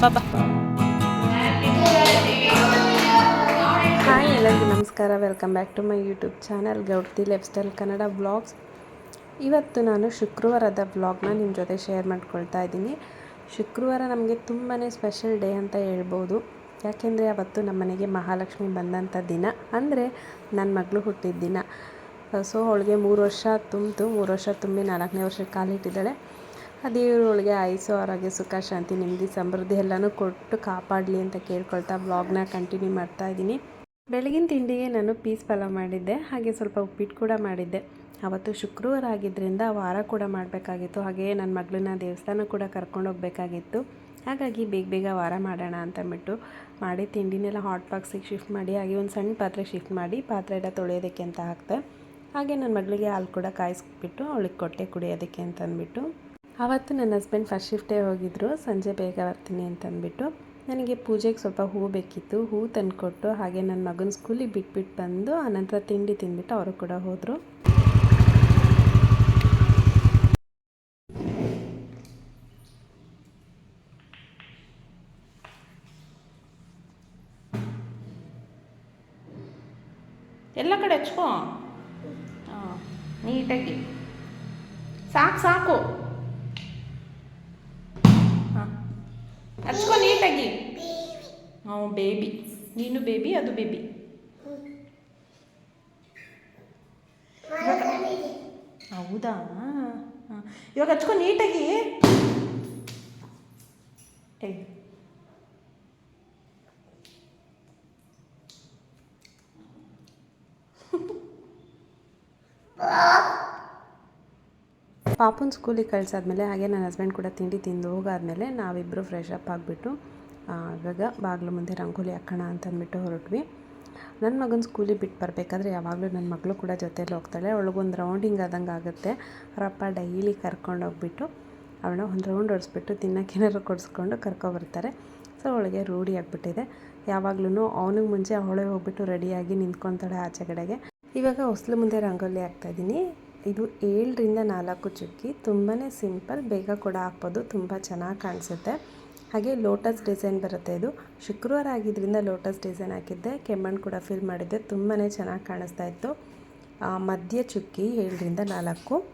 ಬಾ ಹಾಯ್ ಎಲ್ಲರಿಗೂ ನಮಸ್ಕಾರ. Welcome back to my YouTube channel Gowdthi lifestyle Kannada blogs ಇವತ್ತು ನಾನು ಶುಕ್ರವಾರದ ಬ್ಲಾಗ್ನ ನಿಮ್ಮ ಜೊತೆ ಶೇರ್ ಮಾಡ್ಕೊಳ್ತಾ ಇದ್ದೀನಿ. ಶುಕ್ರವಾರ ನಮಗೆ ತುಂಬಾ ಸ್ಪೆಷಲ್ ಡೇ ಅಂತ ಹೇಳ್ಬೋದು. ಯಾಕೆಂದರೆ ಅವತ್ತು ನಮ್ಮ ಮನೆಗೆ ಮಹಾಲಕ್ಷ್ಮಿ ಬಂದಂಥ ದಿನ. ಅಂದರೆ ನನ್ನ ಮಗಳು ಹುಟ್ಟಿದ ದಿನ. ಸೊ ಅವಳಿಗೆ ಮೂರು ವರ್ಷ ತುಂಬಿತು. ಮೂರು ವರ್ಷ ತುಂಬಿ ನಾಲ್ಕನೇ ವರ್ಷಕ್ಕೆ ಕಾಲಿಟ್ಟಿದ್ದಾಳೆ. ಆ ಅವಳಿಗೆ ಆಯುಸು ಆರೋಗ್ಯ, ಸುಖ, ಶಾಂತಿ, ನೆಮ್ಮದಿ, ಸಮೃದ್ಧಿ ಎಲ್ಲನೂ ಕೊಟ್ಟು ಕಾಪಾಡಲಿ ಅಂತ ಕೇಳ್ಕೊಳ್ತಾ ಬ್ಲಾಗ್ನ ಕಂಟಿನ್ಯೂ ಮಾಡ್ತಾ ಇದ್ದೀನಿ. ಬೆಳಗಿನ ತಿಂಡಿಗೆ ನಾನು ಪೀಸ್ ಪಲಾವ್ ಮಾಡಿದ್ದೆ, ಹಾಗೆ ಸ್ವಲ್ಪ ಉಪ್ಪಿಟ್ಟು ಕೂಡ ಮಾಡಿದ್ದೆ. ಅವತ್ತು ಶುಕ್ರವಾರ ಆಗಿದ್ದರಿಂದ ವಾರ ಕೂಡ ಮಾಡಬೇಕಾಗಿತ್ತು, ಹಾಗೆಯೇ ನನ್ನ ಮಗಳನ್ನ ದೇವಸ್ಥಾನ ಕೂಡ ಕರ್ಕೊಂಡು ಹೋಗಬೇಕಾಗಿತ್ತು. ಹಾಗಾಗಿ ಬೇಗ ಬೇಗ ವಾರ ಮಾಡೋಣ ಅಂತಂದ್ಬಿಟ್ಟು ಮಾಡಿ ತಿಂಡಿನೆಲ್ಲ ಹಾಟ್ ಬಾಕ್ಸಿಗೆ ಶಿಫ್ಟ್ ಮಾಡಿ, ಹಾಗೆ ಒಂದು ಸಣ್ಣ ಪಾತ್ರೆ ಶಿಫ್ಟ್ ಮಾಡಿ, ಪಾತ್ರೆ ಎಲ್ಲ ತೊಳೆಯೋದಕ್ಕೆ ಅಂತ ಹಾಕ್ತೆ ಹಾಗೆ ನನ್ನ ಮಗಳಿಗೆ ಹಾಲು ಕೂಡ ಕಾಯಿಸ್ಬಿಟ್ಟು, ಅವಳಿಗೆ ಕೊಟ್ಟೆ ಕುಡಿಯೋದಕ್ಕೆ ಅಂತ ಅಂದ್ಬಿಟ್ಟು. ಆವತ್ತು ನನ್ನ ಹಸ್ಬೆಂಡ್ ಫಸ್ಟ್ ಶಿಫ್ಟೇ ಹೋಗಿದ್ರು. ಸಂಜೆ ಬೇಗ ಬರ್ತೀನಿ ಅಂತಂದ್ಬಿಟ್ಟು ನನಗೆ ಪೂಜೆಗೆ ಸ್ವಲ್ಪ ಹೂವು ಬೇಕಿತ್ತು. ಹೂವು ತಂದುಕೊಟ್ಟು ಹಾಗೆ ನನ್ನ ಮಗನ ಸ್ಕೂಲಿಗೆ ಬಿಟ್ಬಿಟ್ಟು ಬಂದು ಆನಂತರ ತಿಂಡಿ ತಿಂದ್ಬಿಟ್ಟು ಅವರು ಕೂಡ ಹೋದರು. ಎಲ್ಲ ಕಡೆ ಹಚ್ಕೋ. ಹಾಂ, ನೀಟಾಗಿ. ಸಾಕು ಸಾಕು. ಹಚ್ಕೋ ನೀಟಾಗಿ. ಹ್ಞೂ ಬೇಬಿ ನೀನು ಬೇಬಿ ಅದು ಬೇಬಿ ಹೌದಾ? ಹಾಂ ಇವಾಗ ಹಚ್ಕೊಂಡು ನೀಟಾಗಿ. ಏಯ್ ಪಾಪುನ ಸ್ಕೂಲಿಗೆ ಕಳಿಸಾದ್ಮೇಲೆ ಹಾಗೆ ನನ್ನ ಹಸ್ಬೆಂಡ್ ಕೂಡ ತಿಂಡಿ ತಿಂದು ಹೋಗಾದ್ಮೇಲೆ ನಾವಿಬ್ಬರು ಫ್ರೆಶ್ ಅಪ್ ಆಗಿಬಿಟ್ಟು ಇವಾಗ ಬಾಗಿಲು ಮುಂದೆ ರಂಗೋಲಿ ಹಾಕೋಣ ಅಂತಂದ್ಬಿಟ್ಟು ಹೊರಟ್ವಿ. ನನ್ನ ಮಗನ ಸ್ಕೂಲಿಗೆ ಬಿಟ್ಟು ಬರಬೇಕಾದ್ರೆ ಯಾವಾಗಲೂ ನನ್ನ ಮಗಳು ಕೂಡ ಜೊತೇಲಿ ಹೋಗ್ತಾಳೆ. ಅವಳಿಗೊಂದು ರೌಂಡಿಂಗ್ ಆದಂಗೆ ಆಗುತ್ತೆ. ಅವರಪ್ಪ ಡೈಲಿ ಕರ್ಕೊಂಡು ಹೋಗ್ಬಿಟ್ಟು ಅವಳು ಒಂದು ರೌಂಡ್ ಹೊಡೆಸ್ಬಿಟ್ಟು ತಿನ್ನೋಕ್ಕೇನಾದ್ರು ಕೊಡಿಸ್ಕೊಂಡು ಕರ್ಕೊಬರ್ತಾರೆ ಸೊ ಅವಳಿಗೆ ರೂಢಿ ಆಗಿಬಿಟ್ಟಿದೆ. ಯಾವಾಗ್ಲೂ ಅವನಿಗೆ ಮುಂಚೆ ಅವಳೇ ಹೋಗ್ಬಿಟ್ಟು ರೆಡಿಯಾಗಿ ನಿಂತ್ಕೊತಾಳೆ ಆಚೆ ಕಡೆಗೆ. ಇವಾಗ ಹೊಸ್ಲು ಮುಂದೆ ರಂಗೋಲಿ ಹಾಕ್ತಾಯಿದ್ದೀನಿ ಇದು ಏಳರಿಂದ ನಾಲ್ಕು ಚುಕ್ಕಿ. ತುಂಬಾ ಸಿಂಪಲ್. ಬೇಗ ಕೂಡ ಹಾಕ್ಬೋದು. ತುಂಬ ಚೆನ್ನಾಗಿ ಕಾಣಿಸುತ್ತೆ. ಹಾಗೆ ಲೋಟಸ್ ಡಿಸೈನ್ ಬರುತ್ತೆ ಇದು. ಶುಕ್ರವಾರ ಆಗಿದ್ದರಿಂದ ಲೋಟಸ್ ಡಿಸೈನ್ ಹಾಕಿದ್ದೆ. ಕೆಮ್ಮಣ್ಣು ಕೂಡ ಫಿಲ್ ಮಾಡಿದ್ದೆ. ತುಂಬಾ ಚೆನ್ನಾಗಿ ಕಾಣಿಸ್ತಾ ಇತ್ತು. ಮಧ್ಯ ಚುಕ್ಕಿ ಏಳರಿಂದ ನಾಲ್ಕು.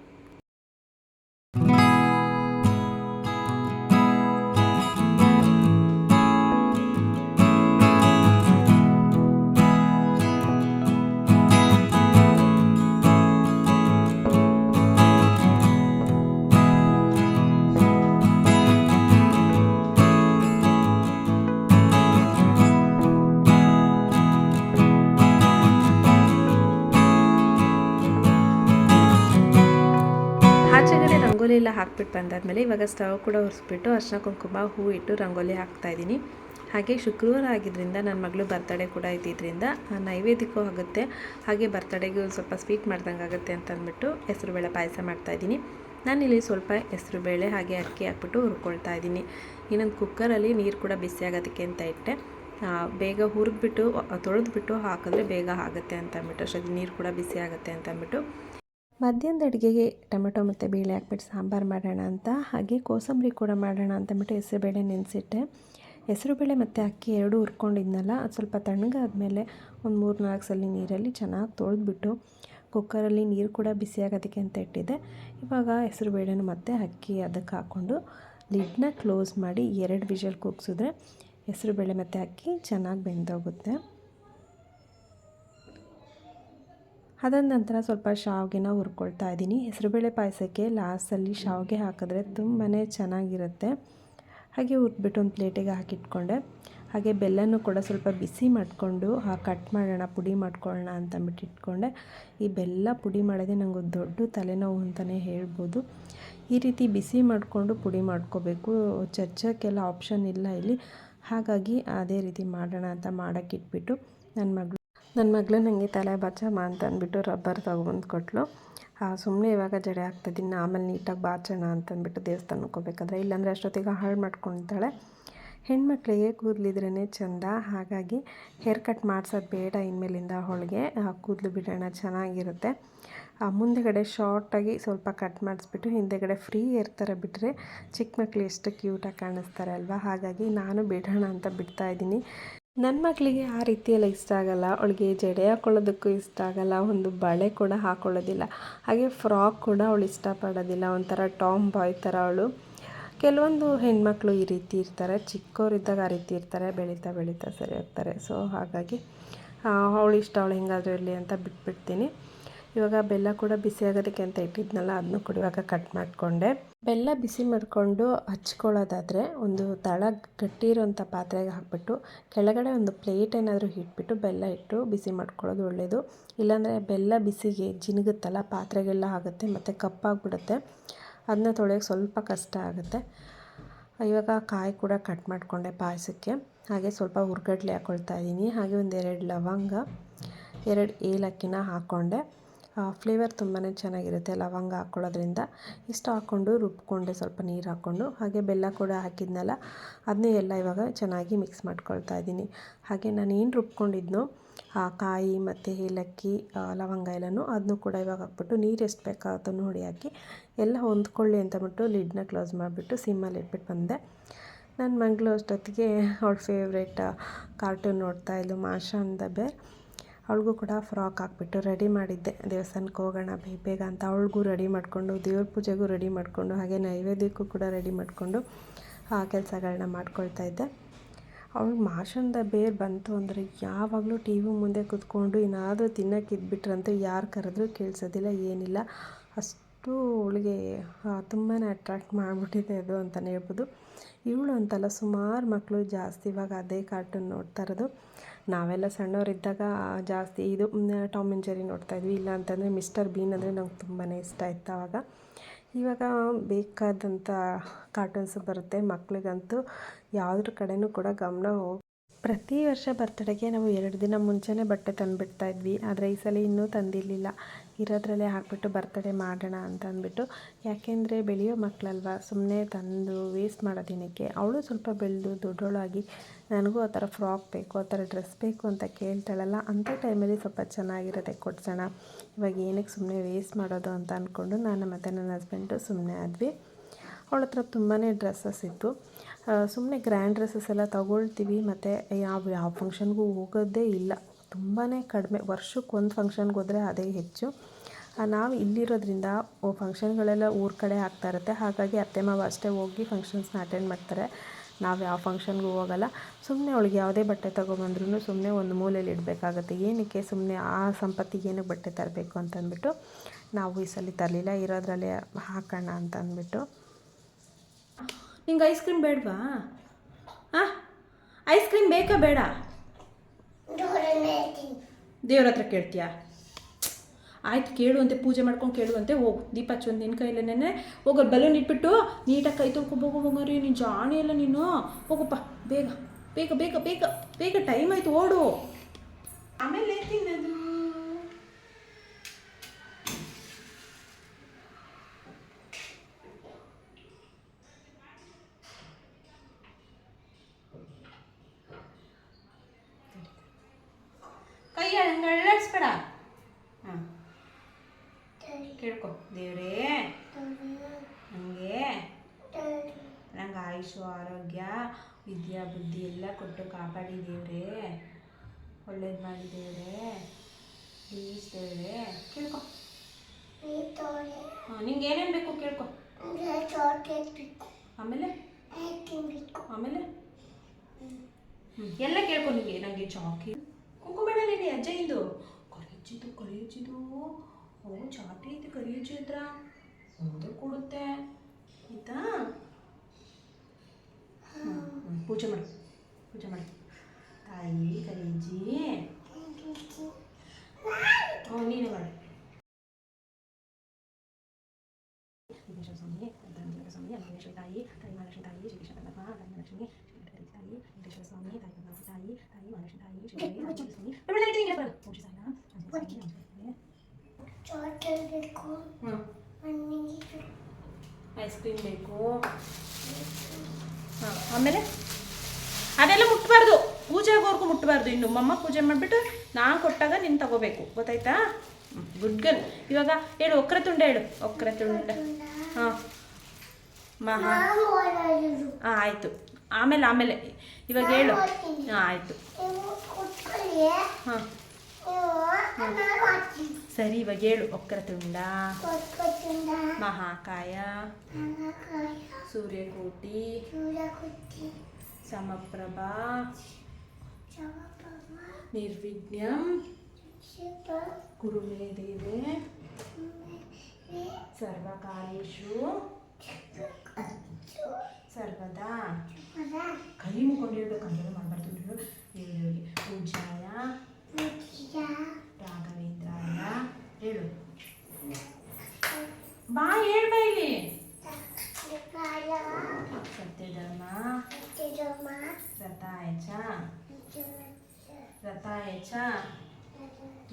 ಹಾಕ್ಬಿಟ್ಟು ಬಂದಾದಮೇಲೆ ಇವಾಗ ಸ್ಟವ್ ಕೂಡ ಒರೆಸ್ಬಿಟ್ಟು ಅರ್ಶಿನ ಕುಂಕುಮ ಹೂ ಇಟ್ಟು ರಂಗೋಲಿ ಹಾಕ್ತಾ ಇದ್ದೀನಿ. ಹಾಗೆ ಶುಕ್ರವಾರ ಆಗಿದ್ದರಿಂದ ನನ್ನ ಮಗಳು ಬರ್ತಡೇ ಕೂಡ ಇದ್ದಿದ್ದರಿಂದ ನೈವೇದ್ಯಕ್ಕೂ ಆಗುತ್ತೆ. ಹಾಗೆ ಬರ್ತಡೇಗೆ ಸ್ವಲ್ಪ ಸ್ವೀಟ್ ಮಾಡ್ದಂಗೆ ಆಗುತ್ತೆ ಅಂತ ಅಂದ್ಬಿಟ್ಟು ಹೆಸರುಬೇಳೆ ಪಾಯಸ ಮಾಡ್ತಾಯಿದ್ದೀನಿ ನಾನಿಲ್ಲಿ ಸ್ವಲ್ಪ ಹೆಸರುಬೇಳೆ ಹಾಗೆ ಅಕ್ಕಿ ಹಾಕ್ಬಿಟ್ಟು ಹುರ್ಕೊಳ್ತಾ ಇದ್ದೀನಿ. ಇನ್ನೊಂದು ಕುಕ್ಕರಲ್ಲಿ ನೀರು ಕೂಡ ಬಿಸಿ ಆಗೋದಕ್ಕೆ ಅಂತ ಇಟ್ಟೆ. ಬೇಗ ಹುರಿದ್ಬಿಟ್ಟು ತೊಳೆದ್ಬಿಟ್ಟು ಹಾಕಿದ್ರೆ ಬೇಗ ಆಗುತ್ತೆ ಅಂತ ಅಂದ್ಬಿಟ್ಟು ಅಷ್ಟೊತ್ತಿಗೆ ನೀರು ಕೂಡ ಬಿಸಿ ಆಗುತ್ತೆ ಅಂತ ಅಂದ್ಬಿಟ್ಟು ಮಧ್ಯಾಹ್ನದ ಅಡುಗೆಗೆ ಟೊಮೆಟೊ ಮತ್ತು ಬೇಳೆ ಹಾಕ್ಬಿಟ್ಟು ಸಾಂಬಾರು ಮಾಡೋಣ ಅಂತ, ಹಾಗೆ ಕೋಸಂಬರಿ ಕೂಡ ಮಾಡೋಣ ಅಂತಂದ್ಬಿಟ್ಟು ಹೆಸರುಬೇಳೆ ನೆನೆಸಿಟ್ಟೆ. ಹೆಸರುಬೇಳೆ ಮತ್ತು ಅಕ್ಕಿ ಎರಡೂ ಹುರ್ಕೊಂಡಿದ್ನಲ್ಲ, ಅದು ಸ್ವಲ್ಪ ತಣ್ಣಗಾದಮೇಲೆ ಒಂದು ಮೂರು ನಾಲ್ಕು ಸಲ ನೀರಲ್ಲಿ ಚೆನ್ನಾಗಿ ತೊಳೆದ್ಬಿಟ್ಟು ಕುಕ್ಕರಲ್ಲಿ ನೀರು ಕೂಡ ಬಿಸಿಯಾಗೋದಕ್ಕೆ ಅಂತ ಇಟ್ಟಿದ್ದೆ. ಇವಾಗ ಹೆಸರುಬೇಳೆನ ಮತ್ತು ಅಕ್ಕಿ ಅದಕ್ಕೆ ಹಾಕ್ಕೊಂಡು ಲಿಡ್ನ ಕ್ಲೋಸ್ ಮಾಡಿ ಎರಡು ವಿಷಲ್ ಕೂಗ್ಸಿದ್ರೆ ಹೆಸರುಬೇಳೆ ಮತ್ತು ಅಕ್ಕಿ ಚೆನ್ನಾಗಿ ಬೆಂದೋಗುತ್ತೆ. ಅದಾದ ನಂತರ ಸ್ವಲ್ಪ ಶಾವಿಗೆನ ಹುರ್ಕೊಳ್ತಾ ಇದ್ದೀನಿ. ಹೆಸರುಬೇಳೆ ಪಾಯಸಕ್ಕೆ ಲಾಸ್ಟಲ್ಲಿ ಶಾವಿಗೆ ಹಾಕಿದ್ರೆ ತುಂಬಾ ಚೆನ್ನಾಗಿರುತ್ತೆ. ಹಾಗೆ ಹುರ್ಬಿಟ್ಟು ಒಂದು ಪ್ಲೇಟಿಗೆ ಹಾಕಿಟ್ಕೊಂಡೆ. ಹಾಗೆ ಬೆಲ್ಲನೂ ಕೂಡ ಸ್ವಲ್ಪ ಬಿಸಿ ಮಾಡಿಕೊಂಡು ಕಟ್ ಮಾಡೋಣ, ಪುಡಿ ಮಾಡ್ಕೊಳ್ಳೋಣ ಅಂತಂದ್ಬಿಟ್ಟು ಇಟ್ಕೊಂಡೆ. ಈ ಬೆಲ್ಲ ಪುಡಿ ಮಾಡೋದೇ ನನಗೆ ದೊಡ್ಡ ತಲೆನೋವು ಅಂತಲೇ ಹೇಳ್ಬೋದು. ಈ ರೀತಿ ಬಿಸಿ ಮಾಡಿಕೊಂಡು ಪುಡಿ ಮಾಡ್ಕೋಬೇಕು. ಚರ್ಚಕ್ಕೆಲ್ಲ ಆಪ್ಷನ್ ಇಲ್ಲ ಇಲ್ಲಿ. ಹಾಗಾಗಿ ಅದೇ ರೀತಿ ಮಾಡೋಣ ಅಂತ ಮಾಡೋಕ್ಕಿಟ್ಬಿಟ್ಟು ನನ್ನ ಮಗಳು ನನ್ನ ಮಗಳು ನನಗೆ ತಲೆ ಬಾಚಮ್ಮ ಅಂತ ಅಂದ್ಬಿಟ್ಟು ರಬ್ಬರ್ ತೊಗೊಬಂದು ಕೊಟ್ಟಳು ಸುಮ್ಮನೆ ಇವಾಗ ಜಡೆ ಹಾಕ್ತಿದ್ದೀನಿ ಆಮೇಲೆ ನೀಟಾಗಿ ಬಾಚೋಣ ಅಂತಂದ್ಬಿಟ್ಟು ದೇವಸ್ಥಾನಕ್ಕೆ ಹೋಗ್ಬೇಕಾದ್ರೆ. ಇಲ್ಲಾಂದರೆ ಅಷ್ಟೊತ್ತಿಗೆ ಹಾಳು ಮಾಡ್ಕೊತಾಳೆ ಹೆಣ್ಮಕ್ಳಿಗೆ ಕೂದಲಿದ್ರೇ ಚೆಂದ. ಹಾಗಾಗಿ ಹೇರ್ ಕಟ್ ಮಾಡ್ಸೋದು ಬೇಡ ಇನ್ಮೇಲಿಂದ ಅವಳಿಗೆ. ಕೂದಲು ಬಿಡೋಣ, ಚೆನ್ನಾಗಿರುತ್ತೆ. ಮುಂದೆಗಡೆ ಶಾರ್ಟಾಗಿ ಸ್ವಲ್ಪ ಕಟ್ ಮಾಡಿಸ್ಬಿಟ್ಟು ಹಿಂದೆಗಡೆ ಫ್ರೀ ಹೇರ್ ಥರ ಬಿಟ್ಟರೆ ಚಿಕ್ಕ ಮಕ್ಳು ಎಷ್ಟು ಕ್ಯೂಟಾಗಿ ಕಾಣಿಸ್ತಾರೆ ಅಲ್ವಾ? ಹಾಗಾಗಿ ನಾನು ಬಿಡೋಣ ಅಂತ ಬಿಡ್ತಾ ಇದ್ದೀನಿ. ನನ್ನ ಮಕ್ಕಳಿಗೆ ಆ ರೀತಿಯೆಲ್ಲ ಇಷ್ಟ ಆಗಲ್ಲ. ಅವಳಿಗೆ ಜಡೆ ಹಾಕೊಳ್ಳೋದಕ್ಕೂ ಇಷ್ಟ ಆಗಲ್ಲ. ಒಂದು ಬಳೆ ಕೂಡ ಹಾಕೊಳ್ಳೋದಿಲ್ಲ. ಹಾಗೆ ಫ್ರಾಕ್ ಕೂಡ ಅವಳು ಇಷ್ಟಪಡೋದಿಲ್ಲ. ಒಂಥರ ಟಾಮ್ ಬಾಯ್ ಥರ ಅವಳು. ಕೆಲವೊಂದು ಹೆಣ್ಮಕ್ಳು ಈ ರೀತಿ ಇರ್ತಾರೆ. ಚಿಕ್ಕವರಿದ್ದಾಗ ಆ ರೀತಿ ಇರ್ತಾರೆ. ಬೆಳೀತಾ ಬೆಳೀತಾ ಸರಿ ಹೋಗ್ತಾರೆ. ಸೊ ಹಾಗಾಗಿ ಅವಳು ಇಷ್ಟ, ಅವಳು ಹೆಂಗಾದರೂ ಇರಲಿ ಅಂತ ಬಿಟ್ಬಿಡ್ತೀನಿ. ಇವಾಗ ಬೆಲ್ಲ ಕೂಡ ಬಿಸಿ ಆಗೋದಕ್ಕೆ ಅಂತ ಇಟ್ಟಿದ್ನಲ್ಲ, ಅದನ್ನು ಕೂಡ ಇವಾಗ ಕಟ್ ಮಾಡಿಕೊಂಡೆ. ಬೆಲ್ಲ ಬಿಸಿ ಮಾಡಿಕೊಂಡು ಹಚ್ಕೊಳ್ಳೋದಾದರೆ ಒಂದು ತಳ ಗಟ್ಟಿ ಇರೋಂಥ ಪಾತ್ರೆಗೆ ಹಾಕ್ಬಿಟ್ಟು ಕೆಳಗಡೆ ಒಂದು ಪ್ಲೇಟ್ ಏನಾದರೂ ಇಟ್ಬಿಟ್ಟು ಬೆಲ್ಲ ಇಟ್ಟು ಬಿಸಿ ಮಾಡ್ಕೊಳ್ಳೋದು ಒಳ್ಳೆಯದು ಇಲ್ಲಾಂದರೆ ಬೆಲ್ಲ ಬಿಸಿಗೆ ಜಿನುಗುತ್ತಲ್ಲ, ಪಾತ್ರೆಗೆಲ್ಲ ಆಗುತ್ತೆ ಮತ್ತು ಕಪ್ಪಾಗಿಬಿಡುತ್ತೆ. ಅದನ್ನ ತೊಳೆಯೋಕೆ ಸ್ವಲ್ಪ ಕಷ್ಟ ಆಗುತ್ತೆ. ಇವಾಗ ಕಾಯಿ ಕೂಡ ಕಟ್ ಮಾಡಿಕೊಂಡೆ ಪಾಯಸಕ್ಕೆ. ಹಾಗೆ ಸ್ವಲ್ಪ ಹುರ್ಗಡ್ಲೆ ಹಾಕ್ಕೊಳ್ತಾ ಇದ್ದೀನಿ. ಹಾಗೆ ಒಂದೆರಡು ಲವಂಗ, ಎರಡು ಏಲಕ್ಕಿನ ಹಾಕ್ಕೊಂಡೆ ಫ್ಲೇವರ್ ತುಂಬಾ ಚೆನ್ನಾಗಿರುತ್ತೆ ಲವಂಗ ಹಾಕ್ಕೊಳ್ಳೋದ್ರಿಂದ ಇಷ್ಟು ಹಾಕ್ಕೊಂಡು ರುಬ್ಕೊಂಡೆ ಸ್ವಲ್ಪ ನೀರು ಹಾಕ್ಕೊಂಡು, ಹಾಗೆ ಬೆಲ್ಲ ಕೂಡ ಹಾಕಿದ್ನಲ್ಲ ಅದನ್ನೇ ಎಲ್ಲ ಇವಾಗ ಚೆನ್ನಾಗಿ ಮಿಕ್ಸ್ ಮಾಡ್ಕೊಳ್ತಾ ಇದ್ದೀನಿ. ಹಾಗೆ ನಾನು ಏನು ರುಬ್ಕೊಂಡಿದ್ನೋ, ಆ, ಕಾಯಿ ಮತ್ತು ಏಲಕ್ಕಿ ಲವಂಗ ಎಲ್ಲನೂ ಅದನ್ನು ಕೂಡ ಇವಾಗ ಹಾಕ್ಬಿಟ್ಟು ನೀರು ಎಷ್ಟು ಬೇಕಾಗುತ್ತೋ ನೋಡಿ ಹಾಕಿ, ಎಲ್ಲ ಹೊಂದ್ಕೊಳ್ಳಿ ಅಂತ ಬಿಟ್ಟು ಲಿಡ್ನ ಕ್ಲೋಸ್ ಮಾಡಿಬಿಟ್ಟು ಸಿಮ್ಮಲ್ಲಿ ಇಟ್ಬಿಟ್ಟು ಬಂದೆ. ನನ್ನ ಮಗಳು ಅಷ್ಟೊತ್ತಿಗೆ ಅವ್ಳ ಫೇವ್ರೇಟ್ ಕಾರ್ಟೂನ್ ನೋಡ್ತಾ ಇದ್ಲು, ಮಾಷಾ ಅಂದ ಬೇರ್. ಅವಳಿಗೂ ಕೂಡ ಫ್ರಾಕ್ ಹಾಕ್ಬಿಟ್ಟು ರೆಡಿ ಮಾಡಿದ್ದೆ. ದೇವಸ್ಥಾನಕ್ಕೆ ಹೋಗೋಣ, ಬೇಗ ಬೇಗ ಅಂತ ಅವಳಿಗೂ ರೆಡಿ ಮಾಡಿಕೊಂಡು, ದೇವ್ರ ಪೂಜೆಗೂ ರೆಡಿ ಮಾಡಿಕೊಂಡು, ಹಾಗೆ ನೈವೇದ್ಯಕ್ಕೂ ಕೂಡ ರೆಡಿ ಮಾಡಿಕೊಂಡು ಆ ಕೆಲಸಗಳನ್ನ ಮಾಡ್ಕೊಳ್ತಾ ಇದ್ದೆ. ಅವಳು ಮಾಷಂದ ಬೇರ್ ಬಂತು ಅಂದರೆ ಯಾವಾಗಲೂ ಟಿ ವಿ ಮುಂದೆ ಕೂತ್ಕೊಂಡು ಏನಾದರೂ ತಿನ್ನೋಕೆ ಇದ್ಬಿಟ್ರಂತೂ ಯಾರು ಕರೆದ್ರೂ ಕೇಳಿಸೋದಿಲ್ಲ, ಏನಿಲ್ಲ. ಅಷ್ಟು ಅವಳಿಗೆ ತುಂಬಾ ಅಟ್ರಾಕ್ಟ್ ಮಾಡಿಬಿಟ್ಟಿದೆ ಅದು ಅಂತಲೇ ಹೇಳ್ಬೋದು. ಇವಳು ಅಂತಲ್ಲ ಸುಮಾರು ಮಕ್ಕಳು ಜಾಸ್ತಿ ಇವಾಗ ಅದೇ ಕಾರ್ಟೂನ್ ನೋಡ್ತಾ ಇರೋದು. ನಾವೆಲ್ಲ ಸಣ್ಣವರಿದ್ದಾಗ ಜಾಸ್ತಿ ಇದು ಟಾಮ್ ಆ್ಯಂಡ್ ಜೆರಿ ನೋಡ್ತಾಯಿದ್ವಿ ಇಲ್ಲ ಅಂತಂದರೆ ಮಿಸ್ಟರ್ ಬೀನ್ ಅಂದರೆ ನಂಗೆ ತುಂಬಾ ಇಷ್ಟ ಇತ್ತು ಆವಾಗ ಇವಾಗ ಬೇಕಾದಂಥ ಕಾರ್ಟೂನ್ಸ್ ಬರುತ್ತೆ. ಮಕ್ಕಳಿಗಂತೂ ಯಾವುದ್ರ ಕಡೆನೂ ಕೂಡ ಗಮನ ಹೋಗಿ ಪ್ರತಿ ವರ್ಷ ಬರ್ತಡೆಗೆ ನಾವು ಎರಡು ದಿನ ಮುಂಚೆನೇ ಬಟ್ಟೆ ತಂದುಬಿಡ್ತಾ ಇದ್ವಿ. ಆದರೆ ಈ ಸಲ ಇನ್ನೂ ತಂದಿರಲಿಲ್ಲ. ಇರೋದ್ರಲ್ಲೇ ಹಾಕ್ಬಿಟ್ಟು ಬರ್ತಡೇ ಮಾಡೋಣ ಅಂತ ಅಂದ್ಬಿಟ್ಟು. ಯಾಕೆಂದರೆ ಬೆಳೆಯೋ ಮಕ್ಕಳಲ್ವ ಸುಮ್ಮನೆ ತಂದು ವೇಸ್ಟ್ ಮಾಡೋ ದಿನಕ್ಕೆ. ಅವಳು ಸ್ವಲ್ಪ ಬೆಳೆದು ದೊಡ್ಡೋಳಾಗಿ ನನಗೂ ಆ ಥರ ಫ್ರಾಕ್ ಬೇಕು, ಆ ಥರ ಡ್ರೆಸ್ ಬೇಕು ಅಂತ ಕೇಳ್ತಾಳಲ್ಲ, ಅಂಥ ಟೈಮಲ್ಲಿ ಸ್ವಲ್ಪ ಚೆನ್ನಾಗಿರೋದೆ ಕೊಡ್ಸೋಣ. ಇವಾಗ ಏನಕ್ಕೆ ಸುಮ್ಮನೆ ವೇಸ್ಟ್ ಮಾಡೋದು ಅಂತ ಅಂದ್ಕೊಂಡು ನಾನು ಮತ್ತು ನನ್ನ ಹಸ್ಬೆಂಡು ಸುಮ್ಮನೆ ಆದ್ವಿ. ಅವಳ ಹತ್ರ ತುಂಬಾ ಡ್ರೆಸ್ಸಸ್ ಇತ್ತು. ಸುಮ್ಮನೆ ಗ್ರ್ಯಾಂಡ್ ಡ್ರೆಸ್ಸಸ್ ಎಲ್ಲ ತಗೊಳ್ತೀವಿ, ಮತ್ತು ಯಾವ ಯಾವ ಫಂಕ್ಷನ್ಗೂ ಹೋಗೋದೇ ಇಲ್ಲ. ತುಂಬಾ ಕಡಿಮೆ. ವರ್ಷಕ್ಕೆ ಒಂದು ಫಂಕ್ಷನ್ಗೆ ಹೋದರೆ ಅದೇ ಹೆಚ್ಚು. ನಾವು ಇಲ್ಲಿರೋದ್ರಿಂದ ಫಂಕ್ಷನ್ಗಳೆಲ್ಲ ಊರ ಕಡೆ ಆಗ್ತಾ ಇರುತ್ತೆ. ಹಾಗಾಗಿ ಅತ್ತೆ, ಮಾವ ಅಷ್ಟೇ ಹೋಗಿ ಫಂಕ್ಷನ್ಸ್ನ ಅಟೆಂಡ್ ಮಾಡ್ತಾರೆ. ನಾವು ಯಾವ ಫಂಕ್ಷನ್ಗೂ ಹೋಗಲ್ಲ. ಸುಮ್ಮನೆ ಅವಳಿಗೆ ಯಾವುದೇ ಬಟ್ಟೆ ತೊಗೊಬಂದ್ರೂ ಸುಮ್ಮನೆ ಒಂದು ಮೂಲೆಯಲ್ಲಿ ಇಡಬೇಕಾಗತ್ತೆ. ಏನಕ್ಕೆ ಸುಮ್ಮನೆ ಆ ಸಂಪತ್ತಿಗೆ ಏನಕ್ಕೆ ಬಟ್ಟೆ ತರಬೇಕು ಅಂತಂದ್ಬಿಟ್ಟು ನಾವು ಈ ಸಲ ತರಲಿಲ್ಲ. ಇರೋದ್ರಲ್ಲೇ ಹಾಕೋಣ ಅಂತ ಅಂದ್ಬಿಟ್ಟು ನಿಂಗೆ ಐಸ್ ಕ್ರೀಮ್ ಬೇಡವಾ? ಹಾಂ ಐಸ್ ಕ್ರೀಮ್ ಬೇಕಾ ಬೇಡ? ದೇವ್ರ ಹತ್ರ ಕೇಳ್ತೀಯಾ? ಆಯ್ತು ಕೇಳುವಂತೆ ಪೂಜೆ ಮಾಡ್ಕೊಂಡು ಕೇಳುವಂತೆ ಹೋಗು. ದೀಪ ಹಚ್ಚೊಂದು ನಿನ್ನ ಕೈಲೇನೆ ಹೋಗೋ ಬಲೂನ್ ಇಟ್ಬಿಟ್ಟು ನೀಟಾಗಿ ಕೈ ತೊಳ್ಕೊಬೋಗು ಹೋಗೋರಿ ನೀನು ಜಾಣಿ ಎಲ್ಲ ನೀನು. ಹೋಗಪ್ಪ, ಬೇಗ ಬೇಗ ಬೇಗ ಬೇಗ ಬೇಗ ಟೈಮ್ ಆಯ್ತು, ಓಡು. ಆಮೇಲೆ ತಿನ್ನೋದು ಕೈ ಹಂಗೆ ಅಳ್ಳಾಡಿಸ್ಬೇಡ ಹಾಂ ಕೇಳ್ಕೊ ದೇವ್ರೇ ನನಗೆ ನಂಗೆ ಆಯುಷು ಆರೋಗ್ಯ ವಿದ್ಯಾ ಬುದ್ಧಿ ಎಲ್ಲ ಕೊಟ್ಟು ಕಾಪಾಡಿ ದೇವ್ರೇ ಒಳ್ಳೇದು ಮಾಡಿ ದೇವ್ರೇ ಪ್ಲೀಸ್ ದೇವ್ರೇ ಕೇಳ್ಕೊ. ನಿಂಗೆ ಏನೇನು ಬೇಕು ಕೇಳ್ಕೊ. ಆಮೇಲೆ? ಆಮೇಲೆ? ಹ್ಞೂ ಎಲ್ಲ ಕೇಳ್ಕೊ ನಿಮಗೆ ನನಗೆ ಚಾಕಿ. ಅಜ್ಜ ಇದು. ಕರಿಯಜ್ಜಿದು ಕರಿಯಜ್ಜಿದು ಓ ಚಾಕಿ ಇದು ಹತ್ರ. ಮುಂದೆ ಕೊಡುತ್ತೆ. ಆಯ್ತಾ? ಪೂಜೆ ಮಾಡು. ಪೂಜೆ ಮಾಡು ತಾಯಿ ಕರಿಯಜ್ಜಿ ಹ್ಞೂ ನೀನೇ ಮಾಡು ವಿಘ್ನೇಶ್ವರ ಸ್ವಾಮಿ ಧರ್ಮಲಿಂಗ ಸ್ವಾಮಿ ಅನ್ನಪೂರ್ಣೇಶ್ವರಿ ತಾಯಿ ತಾಯಿ ಮಹಾಲಕ್ಷ್ಮಿ ತಾಯಿ ಶ್ರೀ ಕೃಷ್ಣ ಪರಮಾತ್ಮ ತಾಯಿ ಮಹಾಲಕ್ಷ್ಮಿ ಶ್ರೀ ತಾಯಿ ತಾಯಿ ವೆಂಕಟೇಶ್ವರ ಸ್ವಾಮಿ ತಾಯಿ ಪದ್ಮಾವತಿ ತಾಯಿ ತಾಯಿ ಮಹಾಲಕ್ಷ್ಮಿ ತಾಯಿ ಶ್ರೀ ತಾಯಿ ಆಂಜನೇಯ ಸ್ವಾಮಿ ಬೆಂಬಲ ಇಟ್ಟಿದ್ದೀನಿ ಬರ ಓಂ ಶ್ರೀ ಸಾಯಿರಾಮ್ ಆಂಜನೇಯ ಸ್ವಾಮಿ ಹ್ಞೂ ಐಸ್ ಕ್ರೀಮ್ ಬೇಕು ಹಾಂ ಆಮೇಲೆ ಅದೆಲ್ಲ ಮುಟ್ಬಾರ್ದು. ಪೂಜೆ ಮುಟ್ಟಬಾರ್ದು ಇನ್ನು. ಮಮ್ಮ ಪೂಜೆ ಮಾಡಿಬಿಟ್ಟು ನಾನು ಕೊಟ್ಟಾಗ ನೀನು ತಗೋಬೇಕು. ಗೊತ್ತಾಯ್ತಾ? ಗುಡ್ ಗನ್ ಇವಾಗ ಹೇಳು ಒಕ್ಕರೆ ತುಂಡ ಹೇಳು. ಒಕ್ಕರೆ ತುಂಡ. ಹಾಂ. ಮಹಾ. ಹಾಂ, ಆಯಿತು. ಆಮೇಲೆ ಆಮೇಲೆ. ಇವಾಗ ಹೇಳು. ಹಾಂ, ಆಯಿತು. ಹಾಂ. ಸರಿ, ಇವಾಗ ಹೇಳು. ಒಕ್ರ ತುಂಡ. ಮಹಾಕಾಯ. ಸೂರ್ಯಕೋಟಿ. సమప్రభ నిర్విఘ్నం. గురుమే దేవే. సర్వకార్యేషు సర్వదా. కయ్యి ముఖం కళ్ళు మాట్లాడుతుంటాడు దేవుడికి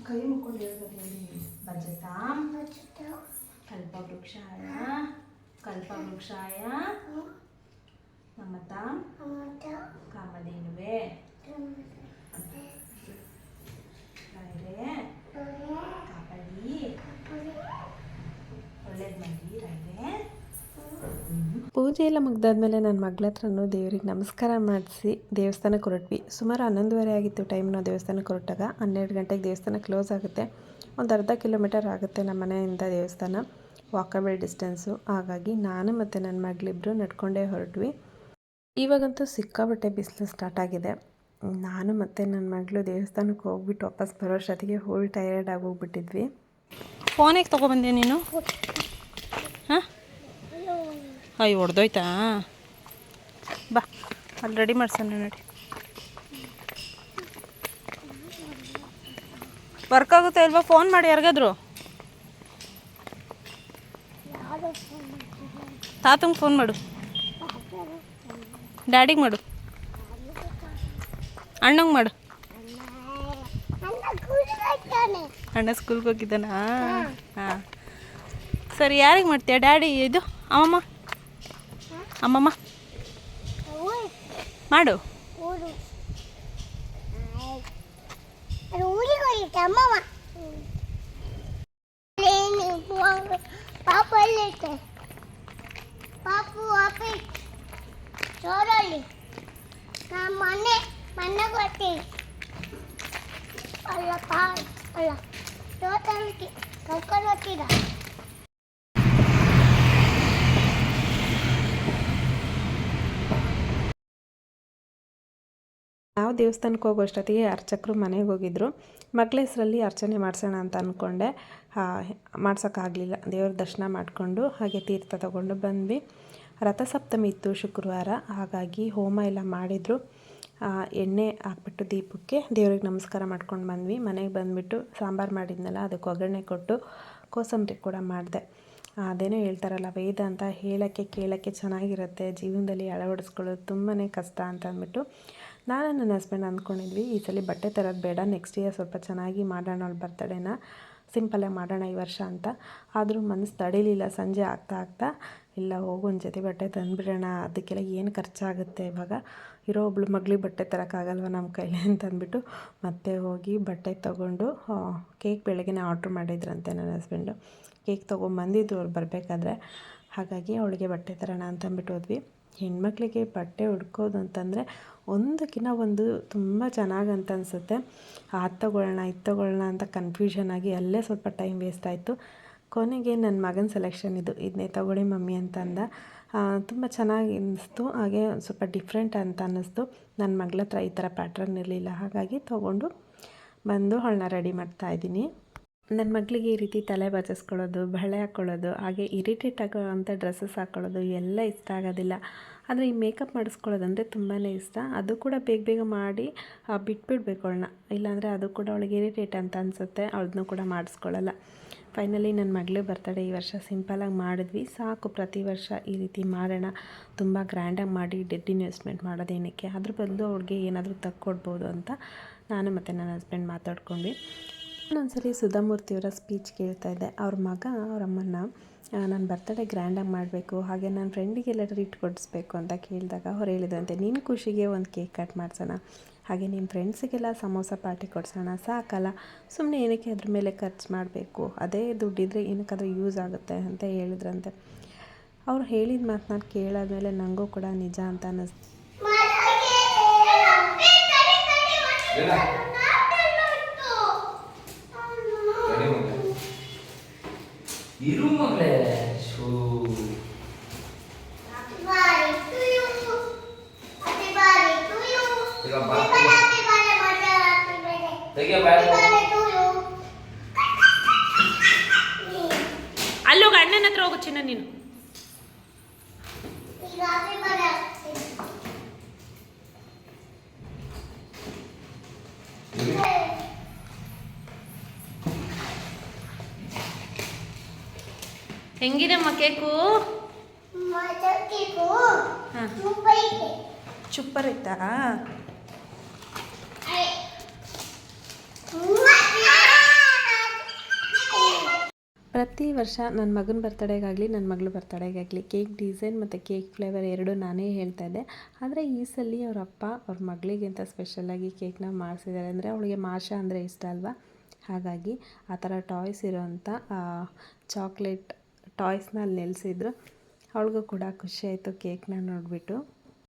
ಕೈ ಮುಕ್ಕೊಂಡು ಹೇಳ್ಬೇಕು ಹೇಳಿ ಭಜತಾಂ ಕಲ್ಪವೃಕ್ಷಾಯ ಕಲ್ಪವೃಕ್ಷಾಯ ನಮತಾಂ ಕಾಮಧೇನುವೆ ರಾಯರೇ ಪೂಜೆ ಎಲ್ಲ ಮುಗ್ದಾದ್ಮೇಲೆ ನನ್ನ ಮಗಳ ಹತ್ರನೂ ದೇವ್ರಿಗೆ ನಮಸ್ಕಾರ ಮಾಡಿಸಿ ದೇವಸ್ಥಾನಕ್ಕೆ ಹೊರಟ್ವಿ. ಸುಮಾರು ಹನ್ನೊಂದುವರೆ ಆಗಿತ್ತು ಟೈಮ್ ನಾವು ದೇವಸ್ಥಾನಕ್ಕೆ ಹೊರಟಾಗ. ಹನ್ನೆರಡು ಗಂಟೆಗೆ ದೇವಸ್ಥಾನ ಕ್ಲೋಸ್ ಆಗುತ್ತೆ. ಒಂದು ಅರ್ಧ ಕಿಲೋಮೀಟರ್ ಆಗುತ್ತೆ ನಮ್ಮ ಮನೆಯಿಂದ ದೇವಸ್ಥಾನ. ವಾಕಬಲ್ ಡಿಸ್ಟೆನ್ಸು ಹಾಗಾಗಿ ನಾನು ಮತ್ತು ನನ್ನ ಮಗಳಿಬ್ಬರು ನಡ್ಕೊಂಡೇ ಹೊರಟ್ವಿ. ಇವಾಗಂತೂ ಸಿಕ್ಕಾಬಟ್ಟೆ ಬಿಸಿಲು ಸ್ಟಾರ್ಟ್ ಆಗಿದೆ. ನಾನು ಮತ್ತು ನನ್ನ ಮಗಳು ದೇವಸ್ಥಾನಕ್ಕೆ ಹೋಗ್ಬಿಟ್ಟು ವಾಪಸ್ ಬರೋ ಅಷ್ಟೊತ್ತಿಗೆ ಹೋಗಿ ಟಯರ್ಡ್ ಆಗಿ ಹೋಗ್ಬಿಟ್ಟಿದ್ವಿ. ಫೋನಿಗೆ ತೊಗೊಬಂದೆ ನೀನು? ಅಯ್ಯೋ ಹೊಡೆದೋಯ್ತಾ ಬಾ ಅಲ್ಲಿ ರೆಡಿ ಮಾಡ್ಸೋಣ ನೋಡಿ. ವರ್ಕ್ ಆಗುತ್ತೆ ಇಲ್ವಾ ಫೋನ್ ಮಾಡಿ ಯಾರಿಗಾದ್ರು. ತಾತಂಗೆ ಫೋನ್ ಮಾಡು. ಡ್ಯಾಡಿಗೆ ಮಾಡು. ಅಣ್ಣಂಗೆ ಮಾಡು. ಅಣ್ಣ ಸ್ಕೂಲ್ಗೆ ಹೋಗಿದ್ದಾನಾ? ಹಾಂ. ಸರಿ ಯಾರಿಗೆ ಮಾಡ್ತೀಯ? ಡ್ಯಾಡಿ ಇದು ಅಮ್ಮಮ್ಮ? ಅಮ್ಮಮ್ಮ. ಮಾಡು. ಪಾಪು ಎಲ್ಲಿರುತ್ತೆ ಪಾಪು ಆಫೀಸ್ ಚೋರಲ್ಲಿ ನಮ್ಮ ಮನೆ ಮನೆಗೆ ಬರ್ತೀನಿ ಅಲ್ಲ ಪಾ ಅಲ್ಲ, ತೋಟಕ್ಕೆ ಕರ್ಕೊಂಡು ಹೋಗ್ತೀರ? ನಾವು ದೇವಸ್ಥಾನಕ್ಕೆ ಹೋಗೋ ಅಷ್ಟೊತ್ತಿಗೆ ಅರ್ಚಕರು ಮನೆಗೆ ಹೋಗಿದ್ರು. ಮಕ್ಳ ಹೆಸರಲ್ಲಿ ಅರ್ಚನೆ ಮಾಡಿಸೋಣ ಅಂತ ಅಂದ್ಕೊಂಡೆ ಮಾಡ್ಸೋಕ್ಕಾಗಲಿಲ್ಲ. ದೇವ್ರ ದರ್ಶನ ಮಾಡಿಕೊಂಡು ಹಾಗೆ ತೀರ್ಥ ತಗೊಂಡು ಬಂದ್ವಿ. ರಥಸಪ್ತಮಿ ಇತ್ತು ಶುಕ್ರವಾರ. ಹಾಗಾಗಿ ಹೋಮ ಎಲ್ಲ ಮಾಡಿದರು. ಎಣ್ಣೆ ಹಾಕ್ಬಿಟ್ಟು ದೀಪಕ್ಕೆ ದೇವ್ರಿಗೆ ನಮಸ್ಕಾರ ಮಾಡ್ಕೊಂಡು ಬಂದ್ವಿ. ಮನೆಗೆ ಬಂದುಬಿಟ್ಟು ಸಾಂಬಾರು ಮಾಡಿದ್ನಲ್ಲ, ಅದಕ್ಕೆ ಒಗ್ಗರಣೆ ಕೊಟ್ಟು ಕೋಸಂಬರಿ ಕೂಡ ಮಾಡಿದೆ. ಅದೇನೋ ಹೇಳ್ತಾರಲ್ಲ, ವೇದ ಅಂತ ಹೇಳೋಕ್ಕೆ ಕೇಳೋಕ್ಕೆ ಚೆನ್ನಾಗಿರುತ್ತೆ. ಜೀವನದಲ್ಲಿ ಅಳವಡಿಸ್ಕೊಳ್ಳೋದು ತುಂಬಾ ಕಷ್ಟ ಅಂತ ಅಂದ್ಬಿಟ್ಟು ನಾನು ನನ್ನ ಹಸ್ಬೆಂಡ್ ಅಂದ್ಕೊಂಡಿದ್ವಿ ಈ ಸಲ ಬಟ್ಟೆ ತರೋದು ಬೇಡ ನೆಕ್ಸ್ಟ್ ಇಯರ್ ಸ್ವಲ್ಪ ಚೆನ್ನಾಗಿ ಮಾಡೋಣ ಅವಳ ಬರ್ತಡೇನ ಸಿಂಪಲ್ಲೇ ಮಾಡೋಣ ಈ ವರ್ಷ ಅಂತ. ಆದರೂ ಮನಸ್ಸು ತಡೀಲಿಲ್ಲ, ಸಂಜೆ ಆಗ್ತಾ ಆಗ್ತಾ, ಇಲ್ಲ ಹೋಗು ಒಂದು ಜೊತೆ ಬಟ್ಟೆ ತಂದುಬಿಡೋಣ, ಅದಕ್ಕೆಲ್ಲ ಏನು ಖರ್ಚಾಗುತ್ತೆ ಇವಾಗ? ಇರೋ ಒಬ್ಳು ಮಗಳಿಗೆ ಬಟ್ಟೆ ತರೋಕ್ಕಾಗಲ್ವ ನಮ್ಮ ಕೈಲಿ ಅಂತ ಅಂದ್ಬಿಟ್ಟು ಮತ್ತೆ ಹೋಗಿ ಬಟ್ಟೆ ತೊಗೊಂಡು ಕೇಕ್ ಬೆಳಗ್ಗೆನೇ ಆರ್ಡ್ರ್ ಮಾಡಿದ್ರಂತೆ ನನ್ನ ಹಸ್ಬೆಂಡು ಕೇಕ್ ತೊಗೊಂಬಂದಿದ್ದು ಅವ್ರು ಬರಬೇಕಾದ್ರೆ, ಹಾಗಾಗಿ ಅವಳಿಗೆ ಬಟ್ಟೆ ತರೋಣ ಅಂತ ಅಂದ್ಬಿಟ್ಟು ಹೋದ್ವಿ. ಹೆಣ್ಮಕ್ಳಿಗೆ ಬಟ್ಟೆ ಉಡ್ಕೋದು ಅಂತಂದರೆ ಒಂದಕ್ಕಿಂತ ಒಂದು ತುಂಬ ಚೆನ್ನಾಗಿ ಅಂತ ಅನಿಸುತ್ತೆ. ಅದು ತೊಗೊಳ್ಳೋಣ ಇದು ಅಂತ ಕನ್ಫ್ಯೂಷನ್ ಆಗಿ ಅಲ್ಲೇ ಸ್ವಲ್ಪ ಟೈಮ್ ವೇಸ್ಟ್ ಆಯಿತು. ಕೊನೆಗೆ ನನ್ನ ಮಗನ ಸೆಲೆಕ್ಷನ್ ಇದು. ಇದನ್ನೇ ತಗೊಳ್ಳಿ ಮಮ್ಮಿ ಅಂತ ಅಂದ. ತುಂಬ ಚೆನ್ನಾಗಿ ಅನ್ನಿಸ್ತು ಹಾಗೆ ಸ್ವಲ್ಪ ಡಿಫ್ರೆಂಟ್ ಅಂತ ಅನ್ನಿಸ್ತು ನನ್ನ ಮಗಳ ಹತ್ರ ಈ ಥರ ಪ್ಯಾಟ್ರನ್ ಇರಲಿಲ್ಲ. ಹಾಗಾಗಿ ತೊಗೊಂಡು ಬಂದು ಅವಳನ್ನ ರೆಡಿ ಮಾಡ್ತಾ ಇದ್ದೀನಿ. ನನ್ನ ಮಗಳಿಗೆ ಈ ರೀತಿ ತಲೆ ಬಚ್ಚಿಸ್ಕೊಳ್ಳೋದು ಬಳೆ ಹಾಕ್ಕೊಳ್ಳೋದು ಹಾಗೆ ಇರಿಟೇಟ್ ಆಗೋವಂಥ ಡ್ರೆಸ್ಸಸ್ ಹಾಕ್ಕೊಳ್ಳೋದು ಎಲ್ಲ ಇಷ್ಟ ಆಗೋದಿಲ್ಲ. ಆದರೆ ಈ ಮೇಕಪ್ ಮಾಡಿಸ್ಕೊಳ್ಳೋದಂದರೆ ತುಂಬಾ ಇಷ್ಟ. ಅದು ಕೂಡ ಬೇಗ ಬೇಗ ಮಾಡಿ ಬಿಟ್ಬಿಡ್ಬೇಕು ಅವಳನ್ನ. ಇಲ್ಲಾಂದರೆ ಅದು ಕೂಡ ಅವಳಿಗೆ ಇರಿಟೇಟ್ ಅಂತ ಅನಿಸುತ್ತೆ. ಅವಳನ್ನೂ ಕೂಡ ಮಾಡಿಸ್ಕೊಳ್ಳಲ್ಲ. ಫೈನಲಿ ನನ್ನ ಮಗಳು ಬರ್ತಡೇ ಈ ವರ್ಷ ಸಿಂಪಲಾಗಿ ಮಾಡಿದ್ವಿ. ಸಾಕು ಪ್ರತಿ ವರ್ಷ ಈ ರೀತಿ ಮಾಡೋಣ. ತುಂಬ ಗ್ರ್ಯಾಂಡಾಗಿ ಮಾಡಿ ಡೆಡ್ ಇನ್ವೆಸ್ಟ್ಮೆಂಟ್ ಮಾಡೋದೇನಕ್ಕೆ ಅದ್ರ ಬದಲು ಅವ್ಳಿಗೆ ಏನಾದರೂ ತಕ್ಕೊಡ್ಬೋದು ಅಂತ ನಾನು ಮತ್ತು ನನ್ನ ಹಸ್ಬೆಂಡ್ ಮಾತಾಡ್ಕೊಂಡ್ವಿ. ಒಂದೊಂದ್ಸರಿ ಸುಧಾಮೂರ್ತಿಯವರ ಸ್ಪೀಚ್ ಕೇಳ್ತಾ ಇದ್ದೆ. ಅವ್ರ ಮಗ ಅವ್ರ ಅಮ್ಮನ ನನ್ನ ಬರ್ತಡೇ ಗ್ರ್ಯಾಂಡಾಗಿ ಮಾಡಬೇಕು ಹಾಗೆ ನನ್ನ ಫ್ರೆಂಡಿಗೆಲ್ಲ ಟ್ರೀಟ್ ಕೊಡಿಸ್ಬೇಕು ಅಂತ ಕೇಳಿದಾಗ ಅವ್ರು ಹೇಳಿದಂತೆ ನಿನ್ನ ಖುಷಿಗೆ ಒಂದು ಕೇಕ್ ಕಟ್ ಮಾಡಿಸೋಣ. ಹಾಗೆ ನಿಮ್ಮ ಫ್ರೆಂಡ್ಸಿಗೆಲ್ಲ ಸಮೋಸ ಪಾರ್ಟಿ ಕೊಡ್ಸೋಣ ಸಾಕಲ್ಲ. ಸುಮ್ಮನೆ ಏನಕ್ಕೆ ಅದ್ರ ಮೇಲೆ ಖರ್ಚು ಮಾಡಬೇಕು? ಅದೇ ದುಡ್ಡಿದ್ರೆ ಏನಕ್ಕಾದ್ರೂ ಯೂಸ್ ಆಗುತ್ತೆ ಅಂತ ಹೇಳಿದ್ರಂತೆ. ಅವ್ರು ಹೇಳಿದ ಮಾತು ನಾನು ಕೇಳಾದ್ಮೇಲೆ ನನಗೂ ಕೂಡ ನಿಜ ಅಂತ ಅನ್ನಿಸ್ತು. ಇರು ಮಗಳೇ ಶೂ ಅಲ್ಲೋಗ ಅಣ್ಣನ ಹತ್ರ ಹೋಗು ಚಿನ್ನ ನೀನು. ಹೆಂಗಿದೆಮ್ಮ ಕೇಕು? ಹಾಂ. ಚುಪ್ಪರ್ ಇತ್ತಾ ಪ್ರತಿ ವರ್ಷ ನನ್ನ ಮಗನ ಬರ್ತಡೇಗಾಗಲಿ ನನ್ನ ಮಗಳು ಬರ್ತಡೇಗಾಗಲಿ ಕೇಕ್ ಡಿಸೈನ್ ಮತ್ತು ಕೇಕ್ ಫ್ಲೇವರ್ ಎರಡು ನಾನೇ ಹೇಳ್ತಾ ಇದ್ದೆ. ಆದರೆ ಈ ಸಲ ಅವ್ರ ಅಪ್ಪ ಅವ್ರ ಮಗಳಿಗೆ ಅಂತ ಸ್ಪೆಷಲಾಗಿ ಕೇಕ್ನ ಮಾಡಿಸಿದ್ದಾರೆ. ಅಂದರೆ ಅವಳಿಗೆ ಮಾರ್ಷಾ ಅಂದರೆ ಇಷ್ಟ ಅಲ್ವಾ? ಹಾಗಾಗಿ ಆ ಥರ ಟಾಯ್ಸ್ ಇರೋವಂಥ ಚಾಕ್ಲೇಟ್ ಟಾಯ್ಸ್ನ ಅಲ್ಲಿ ನೆಲೆಸಿದ್ರು ಅವಳಿಗೂ ಕೂಡ ಖುಷಿ ಆಯಿತು ಕೇಕ್ನ ನೋಡಿಬಿಟ್ಟು.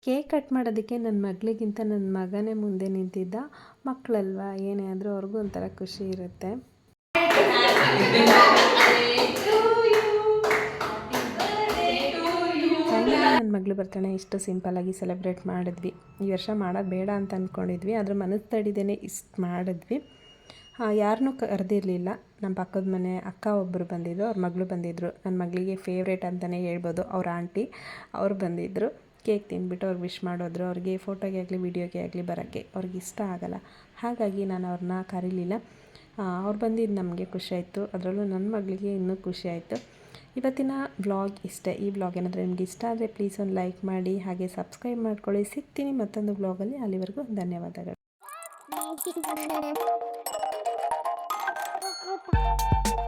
ಕೇಕ್ ಕಟ್ ಮಾಡೋದಕ್ಕೆ ನನ್ನ ಮಗಳಿಗಿಂತ ನನ್ನ ಮಗನೇ ಮುಂದೆ ನಿಂತಿದ್ದ. ಮಕ್ಕಳಲ್ವಾ, ಏನೇ ಆದರೂ ಅವ್ರಿಗೂ ಒಂಥರ ಖುಷಿ ಇರುತ್ತೆ. ನನ್ನ ಮಗಳು ಬರ್ತಾನೆ ಇಷ್ಟು ಸಿಂಪಲ್ಲಾಗಿ ಸೆಲೆಬ್ರೇಟ್ ಮಾಡಿದ್ವಿ. ಈ ವರ್ಷ ಮಾಡೋದು ಬೇಡ ಅಂತ ಅಂದ್ಕೊಂಡಿದ್ವಿ ಅದ್ರ ಮನಸ್ಸು ತಡಿದೇನೆ ಇಷ್ಟು ಮಾಡಿದ್ವಿ. ಯಾರನ್ನೂ ಕರೆದಿರಲಿಲ್ಲ ನಮ್ಮ ಪಕ್ಕದ ಮನೆ ಅಕ್ಕ ಒಬ್ಬರು ಬಂದಿದ್ದರು ಅವ್ರ ಮಗಳು ಬಂದಿದ್ದರು ನನ್ನ ಮಗಳಿಗೆ ಫೇವ್ರೇಟ್ ಅಂತಲೇ ಹೇಳ್ಬೋದು. ಅವ್ರ ಆಂಟಿ, ಅವ್ರು ಬಂದಿದ್ದರು ಕೇಕ್ ತಿಂದ್ಬಿಟ್ಟು ಅವ್ರಿಗೆ ವಿಶ್ ಮಾಡೋದ್ರು. ಅವ್ರಿಗೆ ಫೋಟೋಗೆ ಆಗಲಿ ವೀಡಿಯೋಗೆ ಆಗಲಿ ಬರೋಕ್ಕೆ. ಅವ್ರಿಗೆ ಇಷ್ಟ ಆಗಲ್ಲ. ಹಾಗಾಗಿ ನಾನು ಅವ್ರನ್ನ ಕರೀಲಿಲ್ಲ. ಅವ್ರು ಬಂದಿದ್ದು ನಮಗೆ ಖುಷಿ ಆಯಿತು. ಅದರಲ್ಲೂ ನನ್ನ ಮಗಳಿಗೆ ಇನ್ನೂ ಖುಷಿ ಆಯಿತು. ಇವತ್ತಿನ ವ್ಲಾಗ್ ಇಷ್ಟೇ. ಈ ವ್ಲಾಗ್ ಏನಾದರೂ ನಿಮ್ಗೆ ಇಷ್ಟ ಆದರೆ ಪ್ಲೀಸ್ ಒಂದು ಲೈಕ್ ಮಾಡಿ, ಹಾಗೆ ಸಬ್ಸ್ಕ್ರೈಬ್ ಮಾಡ್ಕೊಳ್ಳಿ. ಸಿಗ್ತೀನಿ ಮತ್ತೊಂದು ವ್ಲಾಗಲ್ಲಿ ಅಲ್ಲಿವರೆಗೂ ಧನ್ಯವಾದಗಳು. you